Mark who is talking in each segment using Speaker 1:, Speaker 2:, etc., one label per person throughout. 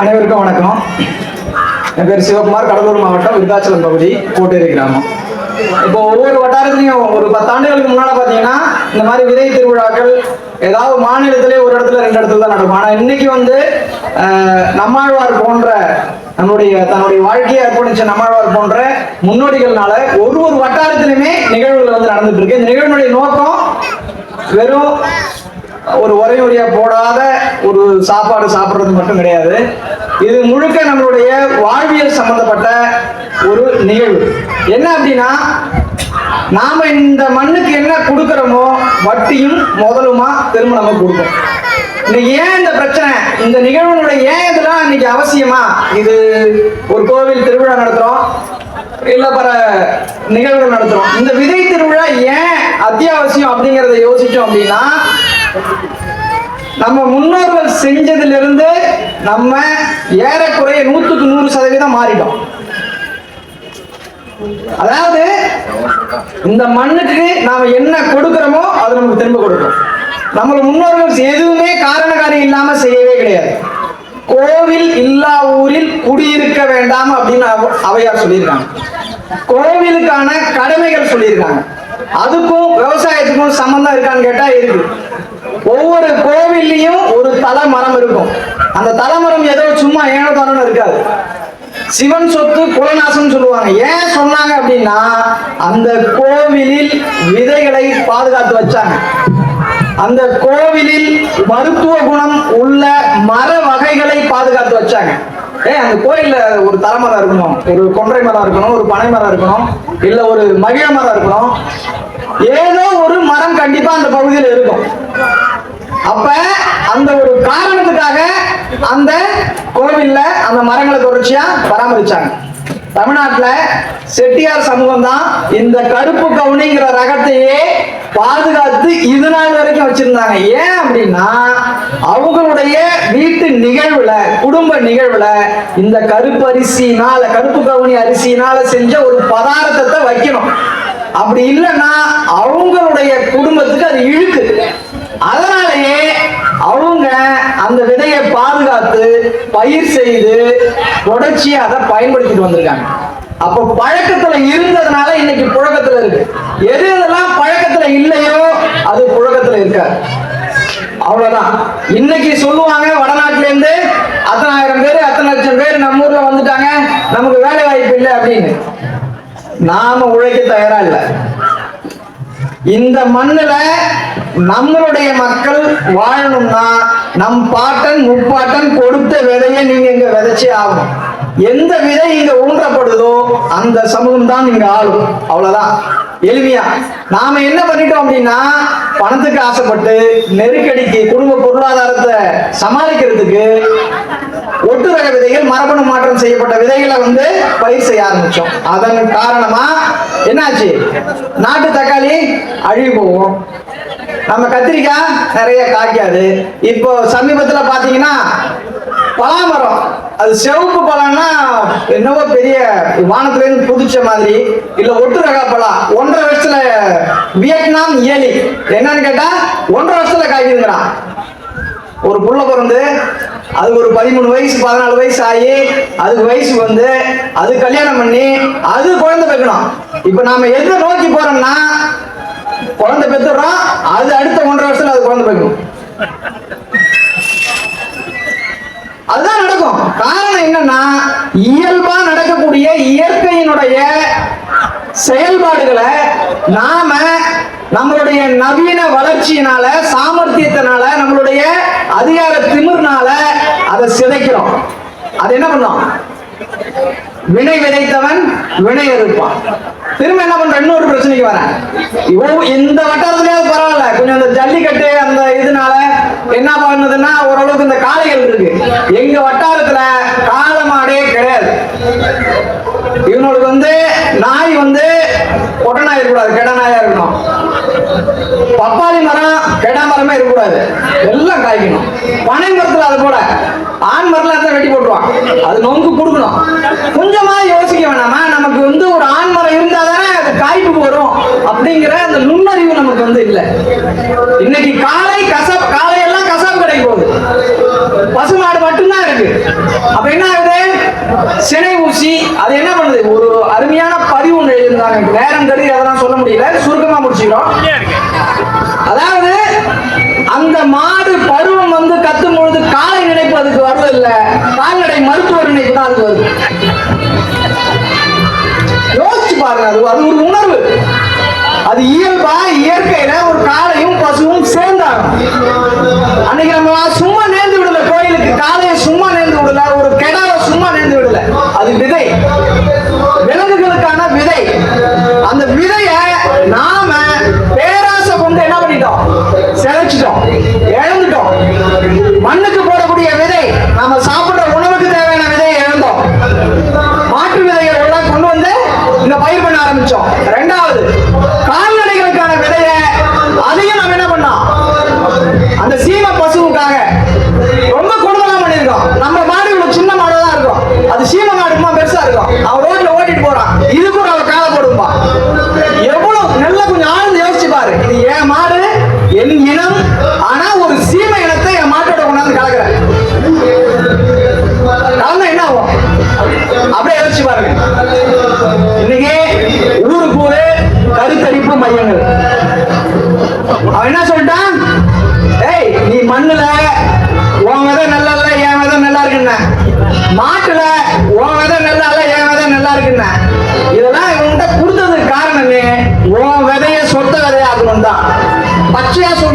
Speaker 1: அனைவருக்கும் வணக்கம். என் பேர் சிவகுமார் கடலூர் மாவட்டம் விருதாச்சலம் பகுதி கோட்டேரி கிராமம். இப்போ ஒவ்வொரு வட்டாரத்துலையும் ஒரு பத்தாண்டுகளுக்கு முன்னால பார்த்தீங்கன்னா இந்த மாதிரி விதை திருவிழாக்கள் ஏதாவது மாநிலத்திலே ஒரு இடத்துல ரெண்டு இடத்துல தான் நடக்கும். ஆனால் இன்னைக்கு வந்து நம்மாழ்வார் போன்ற தன்னுடைய தன்னுடைய வாழ்க்கையை அர்ப்பணிச்ச நம்மாழ்வார் போன்ற முன்னோடிகள்னால ஒரு ஒரு வட்டாரத்திலுமே நிகழ்வுகள் வந்து நடந்துட்டு இருக்கு. இந்த நிகழ்வுடைய நோக்கம் வெறும் ஒரு உரையுறையா போடாத ஒரு சாப்பாடு சாப்பிட்றது மட்டும் கிடையாது. இது முழுக்க நம்மளுடைய வாழ்வியல் சம்பந்தப்பட்ட ஒரு நிகழ்வு. என்ன அப்படின்னா நாம இந்த மண்ணுக்கு என்ன கொடுக்கறோமோ வட்டியும் முதலுமா திரும்ப நம்ம கொடுப்போம். இன்னைக்கு ஏன் இந்த பிரச்சனை? இந்த நிகழ்வுனுடைய ஏன் இதெல்லாம் இன்னைக்கு அவசியமா? இது ஒரு கோவில் திருவிழா நடத்துறோம். இல்ல பல நிகழ்வுகள் நடத்துறோம். இந்த விதை திருவிழா ஏன் அத்தியாவசியம் அப்படிங்கறத யோசிச்சோம் அப்படின்னா நம்ம முன்னோர்கள் செஞ்சதிலிருந்து நம்ம ஏறக்குறைய நூத்துக்கு நூறு சதவீதம் மாறிடும் அதாவது இந்த மண்ணுக்கு நாம என்ன கொடுக்கிறோமோ அது நமக்கு திரும்ப கொடுக்கும். நம்ம முன்னோர்கள் எதுவுமே காரண காரியம் இல்லாம செய்யவே கிடையாது. கோவில் இல்லா ஊரில் குடியிருக்க வேண்டாம் அப்படின்னு அவ- அவையார் சொல்லியிருக்காங்க. கோவிலுக்கான கடமைகள் சொல்லியிருக்காங்க. அதுக்கும் விவசாயத்துக்கும் சம்பந்தம் இருக்கான்னு கேட்டா இருக்கு. ஒவ்வொரு கோவில்லையும் ஒரு தலை மரம் இருக்கும். அந்த தலைமரம் ஏதோ சும்மா ஏனோ தானோ இருக்காது. சிவன் சொத்து குலநாசம் சொல்லுவாங்க. ஏன் சொன்னாங்க அப்படின்னா அந்த கோவிலில் விதைகளை பாதுகாத்து வச்சாங்க. அந்த கோவிலில் மருத்துவ குணம் உள்ள மர வகைகளை பாதுகாத்து வச்சாங்க. ஏ அந்த கோயில்ல ஒரு தலைமரம் இருக்கணும். ஒரு கொன்றை மரம் இருக்கணும் ஒரு பனை மரம் இருக்கணும் இல்ல ஒரு மகிழ மரம் இருக்கணும். ஏன் கண்டிப்பா அந்த பகுதியில் இருக்கும். அப்ப அந்த ஒரு காரணத்துக்காக அந்த கோவில்ல அந்த மரங்களை தொடர்ச்சியா பராமரிச்சாங்க. தமிழ்நாட்டுல செட்டியார் சமூகம் தான் இந்த கருப்பு கவுனிங்கிற ரகத்தையே பாதுகாத்து இது நாள் வரைக்கும் வச்சிருந்தாங்க. ஏன் அப்படின்னா அவங்களுடைய வீட்டு நிகழ்வுல குடும்ப நிகழ்வுல இந்த கருப்பு அரிசினால கருப்பு கவுனி அரிசினால செஞ்ச ஒரு பதார்த்தத்தை வைக்கணும். அப்படி இல்லைன்னா அவங்களுடைய குடும்பத்துக்கு அது இழுக்கு. அதனாலேயே அவங்க அந்த விதையை பாதுகாத்து பயிர் செய்து தொடர்ச்சியா அதை பயன்படுத்திட்டு வந்திருக்காங்க. அப்ப பழக்கத்துல இருந்ததுனால இன்னைக்கு புழக்கத்துல இருக்கு. எது எதெல்லாம் பழக்கத்துல இல்லையோ அது புழக்கத்துல இருக்காது. அவ்வளவுதான். இன்னைக்கு சொல்லுவாங்க வடநாட்டுல இருந்து அத்தனாயிரம் பேர் அத்தனை லட்சம் பேர் நம்ம ஊர்ல வந்துட்டாங்க நமக்கு வேலை வாய்ப்பு இல்லை அப்படின்னு. நாம உழைக்க தயாரா இல்லை. இந்த மண்ணுல நம்மளுடைய மக்கள் வாழணும்னா நம் பாட்டன் முப்பாட்டன் கொடுத்த விதையை நீங்க இங்க விதைச்சே ஆகணும். எந்த விதை இங்க ஊன்றப்படுதோ அந்த சமூகம் தான் இங்க ஆளும். அவ்வளவுதான். எளிமையா. நாம என்ன பண்ணிட்டோம் அப்படின்னா பணத்துக்கு ஆசைப்பட்டு நெருக்கடிக்கு குடும்ப பொருளாதாரத்தை சமாளிக்கிறதுக்கு ஒட்டு ரக விதைகள் மரபணு மாற்றம் செய்யப்பட்ட விதைகளை வந்து பயிர் செய்ய ஆரம்பிச்சோம். அதன் காரணமா என்னாச்சு? நாட்டு தக்காளி அழுகி போகும். நம்ம கத்திரிக்காய் நிறைய காய்க்காது. இப்போ சமீபத்துல பாத்தீங்கன்னா பலாமரம். அது சிவப்பு பழம்னா என்னவோ பெரிய வானத்துலேருந்து புதிச்ச மாதிரி. இல்ல ஒட்டு ரக பழம் ஒன்றரை வருஷத்துல வியட்நாம் ஏலி. என்னன்னு கேட்டா ஒன்றரை வருஷத்துல காய்க்குதுங்கிறான் ஒரு புள்ள பிறந்து அது ஒரு பதிமூணு வயசு பதினாலு வயசு ஆகி அதுக்கு வயசு வந்து அது கல்யாணம் பண்ணி அது குழந்தை பெக்கணும். இப்ப நாம எதை நோக்கி போறோம்னா குழந்தை பெத்துறோம் அது அடுத்த ஒன்றரை வருஷத்துல அது குழந்தை பெக்கணும் அதுதான் நடக்கும். காரணம் என்னன்னா இயல்பா நடக்கக்கூடிய இயற்கையினுடைய செயல்பாடுகளை நாம நம்மளுடைய நவீன வளர்ச்சியினால சாமர்த்தியத்தினால நம்மளுடைய அதிகார திமிர்னால அதை சிதைக்கிறோம். அது என்ன பண்ணோம்? வினை விதைத்தவன் வினை இருப்பான் திரும்ப என்ன பண்ற? இன்னொரு பிரச்சனைக்கு வரேன். இவ்வளவு இந்த வட்டாரத்திலேயாவது பரவாயில்ல. கொஞ்சம் இந்த ஜல்லிக்கட்டு அந்த இதனால என்ன பண்ணுதுன்னா ஓரளவுக்கு இந்த காளைகள் இருக்கு. எங்க வட்டாரத்துல காளை மாடே கிடையாது. இவனுக்கு வந்து நாய் வந்து ஒட்ட நாய் இருக்கக்கூடாது கெட நாயா இருக்கணும். பப்பாளி மரம் கெடா மரமே இருக்கக்கூடாது. எல்லாம் காய்க்கணும். பனை மரத்தில் அது போல. ஆண் மரத்தில் அதை வெட்டி போட்டுருவான். அது நொங்கு கொடுக்கணும் கொஞ்சமா யோசிக்க வேணாமா? நமக்கு வந்து ஒரு ஆண் மரம் இருந்தால் தானே அது காய்ப்பு வரும். அப்படிங்கிற அந்த நுண்ணறிவு நமக்கு வந்து இல்லை. இன்னைக்கு காலை கசப் காலையெல்லாம் கசாப்பு கடைக்கு போகுது. பசுமாடு மட்டும்தான் இருக்கு. அது என்ன பண்ணுது? ஒரு அருமையான பதிவு ஒன்று எழுதியிருந்தாங்க. நேரம் கருதி அதெல்லாம் சொல்ல முடியல. சுருக்கமா முடிச்சுக்கிறோம். அதாவது அந்த மாடு பருவம் வந்து கத்தும் பொழுது காலை நினைப்பு அதுக்கு இல்ல கால்நடை மருத்துவ நினைப்பு தான் அதுக்கு வருது. யோசிச்சு பாருங்க அது அது ஒரு உணர்வு. அது இயல்பா இயற்கையில ஒரு காளையும் பசுவும் சேர்ந்தாங்க அன்னைக்கு நம்ம சும்மா நேர்ந்து விடல கோயிலுக்கு. காளையை சும்மா விலங்குகளுக்கான விதை. அந்த விதைய நாம பேராசை கொண்டு என்ன பண்ணிட்டோம்? சிதைச்சிட்டோம் இழந்துட்டோம் மண்ணுக்கு போடக்கூடிய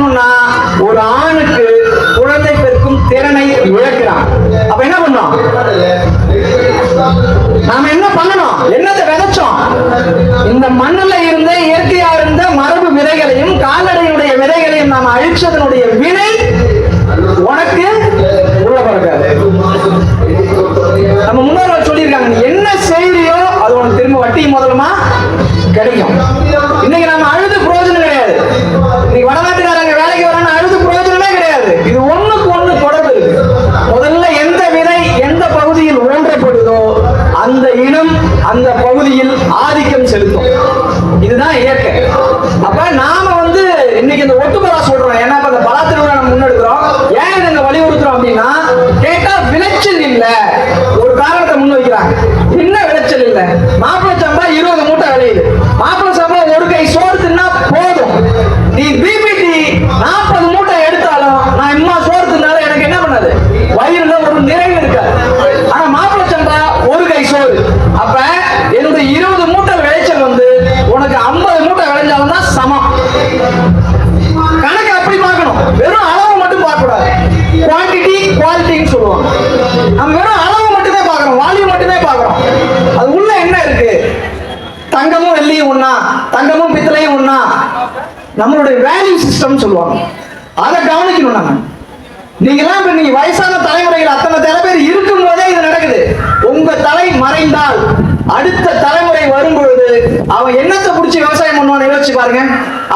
Speaker 1: பச்சையா ஒரு ஆணுக்கு குழந்தை பெருக்கும் திறனை இழக்கிறான் அப்ப என்ன பண்ணோம்? நாம என்ன பண்ணணும்? என்னத்தை விதைச்சோம்? இந்த மண்ணில் இருந்த இயற்கையா இருந்த மரபு விதைகளையும் கால்நடையுடைய விதைகளையும் நாம் அழிச்சதனுடைய வினை உனக்கு உள்ள பிறக்காது. நம்ம முன்னோர்கள் சொல்லியிருக்காங்க என்ன செய்தியோ அது உனக்கு திரும்ப வட்டி முதலமா கிடைக்கும். இன்னைக்கு நாம விளைச்சல் இல்ல தங்கமும் பித்தளையும் ஒன்னா நம்மளுடைய வேல்யூ சிஸ்டம் சொல்லுவாங்க. அதை கவனிக்கணும் நாங்க. நீங்க எல்லாம் இப்ப நீங்க வயசான தலைமுறைகள் அத்தனை தலை பேர் இருக்கும் போதே இது நடக்குது. உங்க தலை மறைந்தால் அடுத்த தலைமுறை வரும் பொழுது அவன் என்னத்தை பிடிச்சி விவசாயம் பண்ணுவான்னு யோசிச்சு பாருங்க.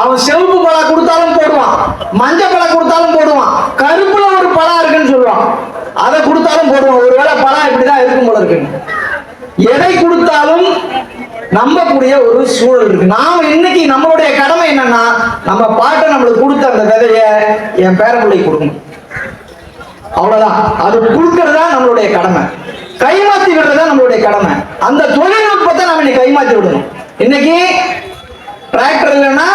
Speaker 1: அவன் செவப்பு பழா கொடுத்தாலும் போடுவான். மஞ்சள் பழா கொடுத்தாலும் போடுவான். கருப்புல ஒரு பழா இருக்குன்னு சொல்லுவான். அதை கொடுத்தாலும் போடுவான். ஒருவேளை பழம் இப்படிதான் இருக்கும் போல இருக்கு எதை கொடுத்தாலும் நம்பக்கூடிய ஒரு சூழல் இருக்கு. நாம இன்னைக்கு நம்மளுடைய கடமை என்னன்னா நம்ம பாட்டை நம்மளுக்கு கொடுத்த அந்த விதைய என் பேரப்பிள்ளை கொடுக்கணும். அவ்வளவுதான். அது கொடுக்கறதா நம்மளுடைய கடமை. கைமாத்தி விடுறதா நம்மளுடைய கடமை. அந்த தொழில்நுட்பத்தை நம்ம இன்னைக்கு கைமாத்தி விடணும். இன்னைக்கு டிராக்டர் இல்லைன்னா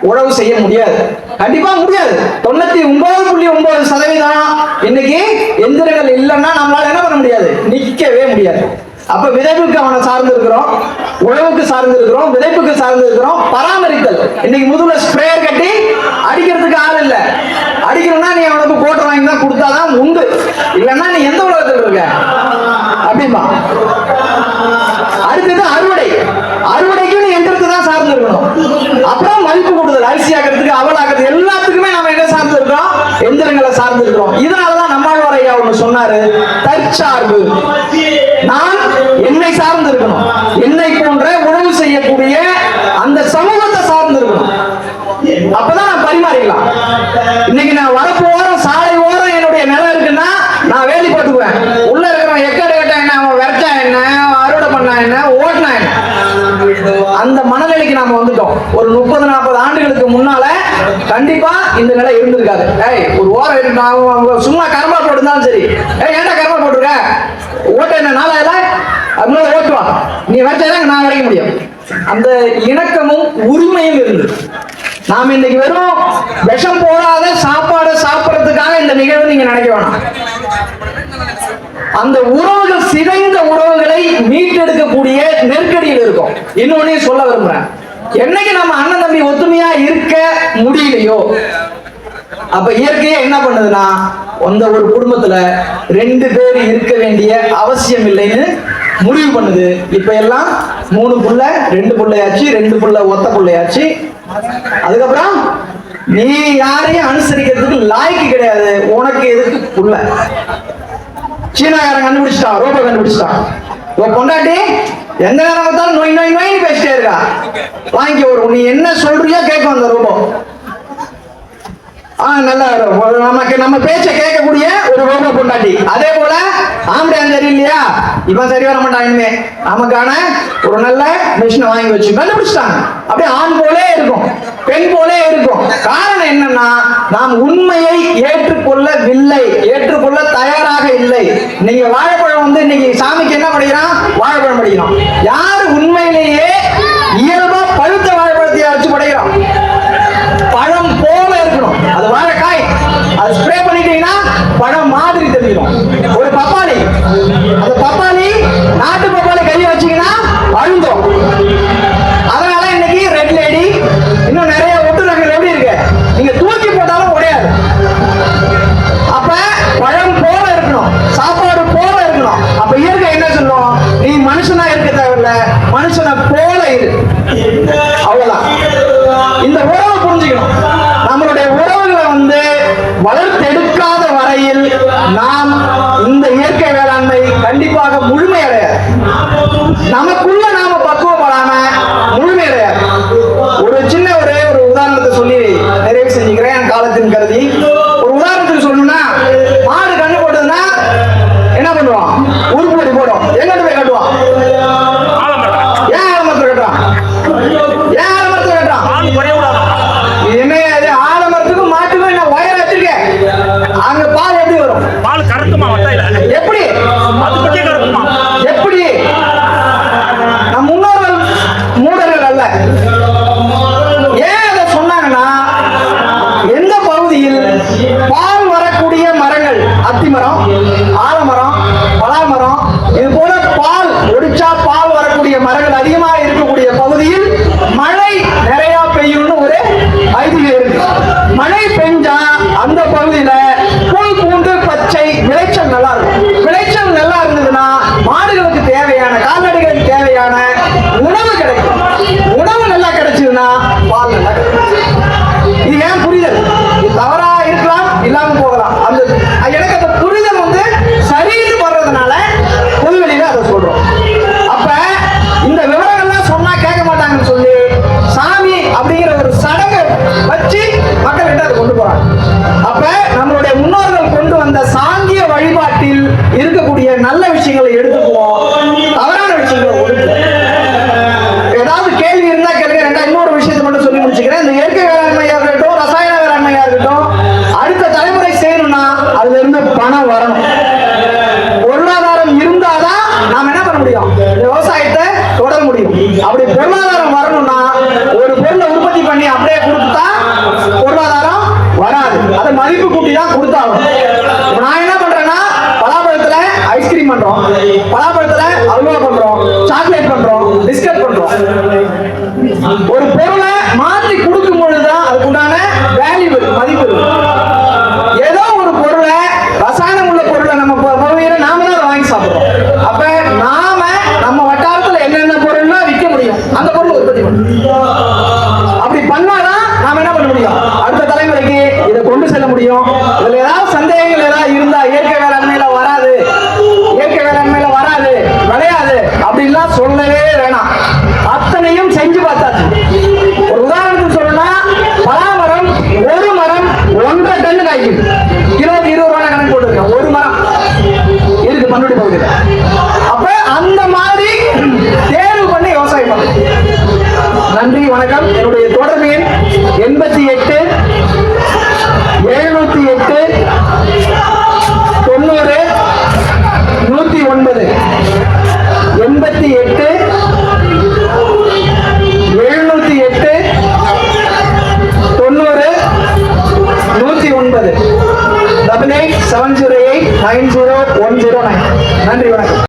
Speaker 1: உழவு செய்ய முடியாது. கண்டிப்பா முடியாது. தொண்ணூத்தி ஒன்பது புள்ளி ஒன்பது சதவீதம் இன்னைக்கு எந்திரங்கள் இல்லைன்னா நம்மளால என்ன பண்ண முடியாது? நிக்கவே முடியாது. அப்ப விதைவுக்கு அவனை சார்ந்து உழவுக்கு சார்ந்து இருக்கிறோம் விதைப்புக்கு சார்ந்து இருக்கிறோம் பராமரித்தல். இன்னைக்கு முதுகுல ஸ்ப்ரேயர் கட்டி அடிக்கிறதுக்கு ஆள் இல்ல. அடிக்கணும்னா நீ அவனுக்கு கோட்டை வாங்கி தான் கொடுத்தாதான் உண்டு. இல்லைன்னா நீ எந்த உலகத்தில் இருக்க? அப்படிம்பா. அடுத்தது அறுவடை. அறுவடைக்கு நீ எந்திரத்தை தான் சார்ந்து இருக்கணும் அப்புறம் மதிப்பு கூடுதல் அரிசி ஆக்கிறதுக்கு அவல் ஆக்கிறது எல்லாத்துக்குமே நம்ம என்ன சார்ந்து இருக்கிறோம் எந்திரங்களை சார்ந்து இருக்கிறோம் இதனாலதான் நம்மாழ்வார் ஐயா ஒண்ணு சொன்னாரு தற்சார்பு. நான் ஒரு முப்பது நாற்பது ஆண்டுகளுக்கு முன்னால கண்டிப்பா இந்த நிலை இருந்திருக்காது. ஏய் ஒரு ஓரம் அவங்க சும்மா கர்மா போட்டிருந்தாலும் சரி. ஏய் ஏன்டா கர்மா போட்டுருக்க? ஓட்ட என்ன நாளாயில அதனால ஓட்டுவா நீ வரைச்சாதான் நான் வரைக்க முடியும். அந்த இணக்கமும் உரிமையும் இருந்தது. நாம் இன்னைக்கு வெறும் விஷம் போடாத சாப்பாடு சாப்பிட்றதுக்காக இந்த நிகழ்வு நீங்க நினைக்க வேணாம். அந்த உறவுகள் சிதைந்த உறவுகளை மீட்டெடுக்கக்கூடிய நெருக்கடியில் இருக்கும். இன்னொன்னே சொல்ல விரும்புறேன். என்னைக்கு நம்ம அண்ணன் தம்பி ஒத்துமையா இருக்க முடியலையோ? அப்ப இயற்கையா என்ன பண்ணுதுன்னா அந்த ஒரு குடும்பத்துல ரெண்டு பேர் இருக்க வேண்டிய அவசியம் இல்லைன்னு முடிவு பண்ணுது. இப்ப எல்லாம் மூணு புள்ள ரெண்டு புள்ளையாச்சு ரெண்டு புள்ள ஒத்த புள்ளையாச்சு. அதுக்கப்புறம் நீ யாரையும் அனுசரிக்கிறதுக்கு லாய்க்கு கிடையாது. உனக்கு எதுக்கு புள்ள? சீனாக்காரன் கண்டுபிடிச்சிட்டான் ரோபோ கண்டுபிடிச்சிட்டான். பொண்டாட்டி எந்த நேரம் பார்த்தாலும் நோய் நோய் நோய் பேசிட்டே இருக்கா? வாங்கி ஒரு நீ என்ன சொல்றியோ கேட்க அந்த ரூபம். ஆஹ் நல்லா நமக்கு நம்ம பேச்சை கேட்கக்கூடிய ஒரு ரோபோ கொண்டாட்டி அதே போல ஆம்படியா சரி இல்லையா? இவன் சரி வர மாட்டானுமே நமக்கான ஒரு நல்ல மிஷினை வாங்கி வச்சு கண்டுபிடிச்சிட்டாங்க. அப்படியே ஆண் போலே இருக்கும். பெண் போலே இருக்கும். காரணம் என்னன்னா நாம் உண்மையை ஏற்றுக்கொள்ளவில்லை. ஏற்றுக்கொள்ள தயாராக இல்லை. நீங்க வாழைப்பழம் வந்து இன்னைக்கு சாமிக்கு என்ன படிக்கிறான் வாழைப்பழம் படிக்கிறான் யார் உண்மையிலேயே இயல்பு 哎，对。